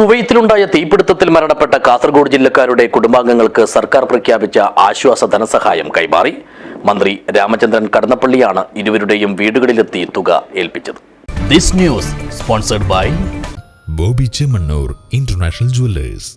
കുവൈത്തിലുണ്ടായ തീപിടുത്തത്തിൽ മരണപ്പെട്ട കാസർഗോഡ് ജില്ലക്കാരുടെ കുടുംബാംഗങ്ങൾക്ക് സർക്കാർ പ്രഖ്യാപിച്ച ആശ്വാസ ധനസഹായം കൈമാറി. മന്ത്രി രാമചന്ദ്രൻ കടന്നപ്പള്ളിയാണ് ഇരുവരുടെയും വീടുകളിലെത്തി തുക ഏൽപ്പിച്ചത്. This news sponsored by Boby Chemmanur international jewellers.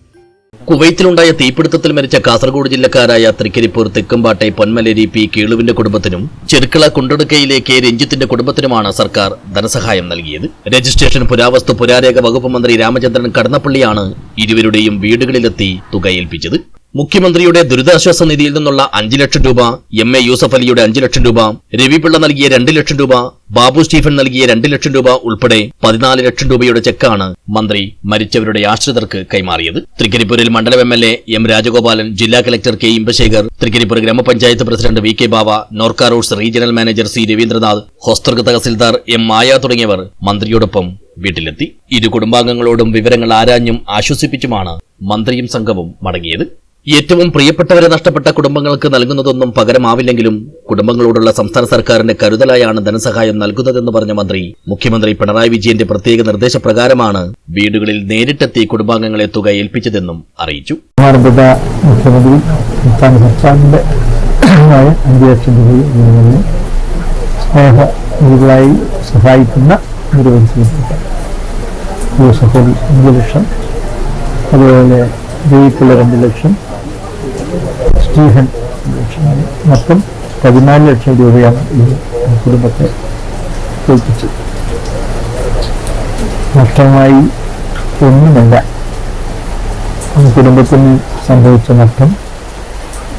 കുവൈത്തിലുണ്ടായ തീപിടുത്തത്തിൽ മരിച്ച കാസർഗോഡ് ജില്ലക്കാരായ തൃക്കരിപ്പൂർ തെക്കുംപാട്ടെ പൊന്മലേരി പി. കീളുവിന്റെ കുടുംബത്തിനും ചെറുക്കള കുണ്ടടുക്കയിലെ കെ രഞ്ജിത്തിന്റെ കുടുംബത്തിനുമാണ് സർക്കാർ ധനസഹായം നൽകിയത്. രജിസ്ട്രേഷൻ പുരാവസ്തു പുരാരേഖ വകുപ്പ് മന്ത്രി രാമചന്ദ്രൻ കടന്നപ്പള്ളിയാണ് ഇരുവരുടെയും വീടുകളിലെത്തി തുക ഏൽപ്പിച്ചത് മുഖ്യമന്ത്രിയുടെ ദുരിതാശ്വാസ നിധിയിൽ നിന്നുള്ള അഞ്ചു ലക്ഷം രൂപ എം എ യൂസഫ് അലിയുടെ അഞ്ചു ലക്ഷം രൂപ രവിപിള്ള നൽകിയ രണ്ട് ലക്ഷം രൂപ ബാബു സ്റ്റീഫൻ നൽകിയ രണ്ട് ലക്ഷം രൂപ ഉൾപ്പെടെ പതിനാല് ലക്ഷം രൂപയുടെ ചെക്കാണ് മന്ത്രി മരിച്ചവരുടെ ആശ്രിതർക്ക് കൈമാറിയത്. തൃക്കരിപ്പൂരിൽ മണ്ഡലം എം എൽ എ രാജഗോപാലൻ ജില്ലാ കലക്ടർ കെ ഇമ്പശേഖർ തൃക്കരിപ്പൂർ ഗ്രാമപഞ്ചായത്ത് president V K Bava NORKA roots regional manager C Ravindranath Hosdurg tahsildar M Maya തുടങ്ങിയവർ മന്ത്രിയോടൊപ്പം വീട്ടിലെത്തി. ഇരു കുടുംബാംഗങ്ങളോടും വിവരങ്ങൾ ആരാഞ്ഞും ആശ്വസിപ്പിച്ചുമാണ് മന്ത്രിയും സംഘവും മടങ്ങിയത്. ഏറ്റവും പ്രിയപ്പെട്ടവരെ നഷ്ടപ്പെട്ട കുടുംബങ്ങൾക്ക് നൽകുന്നതൊന്നും പകരമാവില്ലെങ്കിലും കുടുംബങ്ങളോടുള്ള സംസ്ഥാന സർക്കാരിന്റെ കരുതലായാണ് ധനസഹായം നൽകുന്നതെന്ന് പറഞ്ഞ മന്ത്രി. മുഖ്യമന്ത്രി പിണറായി വിജയന്റെ പ്രത്യേക നിർദ്ദേശപ്രകാരമാണ് വീടുകളിൽ നേരിട്ടെത്തി കുടുംബാംഗങ്ങളെ തുക ഏൽപ്പിച്ചതെന്നും അറിയിച്ചു. മുഖ്യമന്ത്രി സഹായിക്കുന്ന അതുപോലെ ജയിക്കുള്ള രണ്ട് ലക്ഷം സ്റ്റീഫൻ മൊത്തം പതിനാല് ലക്ഷം രൂപയാണ് ഈ കുടുംബത്തെ ഏൽപ്പിച്ചത് നഷ്ടമായി ഒന്നുമല്ല. കുടുംബത്തിന് സംഭവിച്ച നഷ്ടം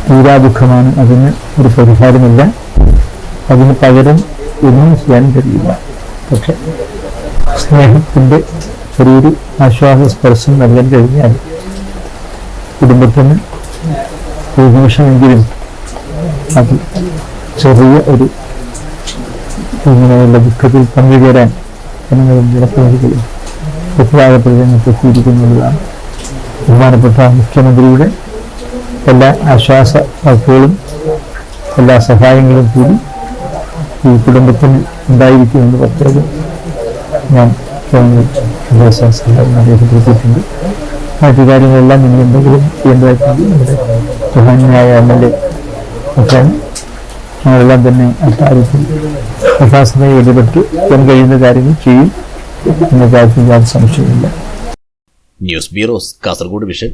തീരാ ദുഃഖമാണ് അതിന് ഒരു പരിഹാരമില്ല. അതിന് പകരം ഒന്നും ചെയ്യാൻ കഴിയില്ല. പക്ഷെ സ്നേഹത്തിന്റെ ചെറിയൊരു ആശ്വാസ സ്പർശം നൽകാൻ കഴിഞ്ഞാൽ കുടുംബത്തിന് ഒരു നിമിഷമെങ്കിലും അത് ചെറിയ ഒരു ഇങ്ങനെയുള്ള ദുഃഖത്തിൽ പങ്കുചേരാൻ ജനങ്ങളും ജനപ്രതിനിധികളും ഉത്തരവാദപ്രജങ്ങൾക്ക് എത്തിയിരിക്കുന്നതാണ്. ബഹുമാനപ്പെട്ട മുഖ്യമന്ത്രിയുടെ എല്ലാ ആശ്വാസ വാക്കുകളും എല്ലാ സഹായങ്ങളും കൂടി ഈ കുടുംബത്തിന് ഉണ്ടായിരിക്കുമെന്ന് പ്രത്യേകം ഞാൻ രേഖപ്പെടുത്തിയിട്ടുണ്ട് മറ്റു കാര്യങ്ങളെല്ലാം ഇനി എന്തെങ്കിലും ചെയ്യേണ്ടതായിട്ടുണ്ട്. ബഹുമാന്യായ എം എൽ എ ഒക്കെ ഞങ്ങളെല്ലാം തന്നെ അക്കാര്യത്തിൽ യഥാസമയം ഇടപെട്ട് ചെയ്യാൻ കഴിയുന്ന കാര്യങ്ങൾ ചെയ്യും എന്ന കാര്യത്തിൽ ഞാൻ സംശയമില്ല. News bureaus Kasaragod vision.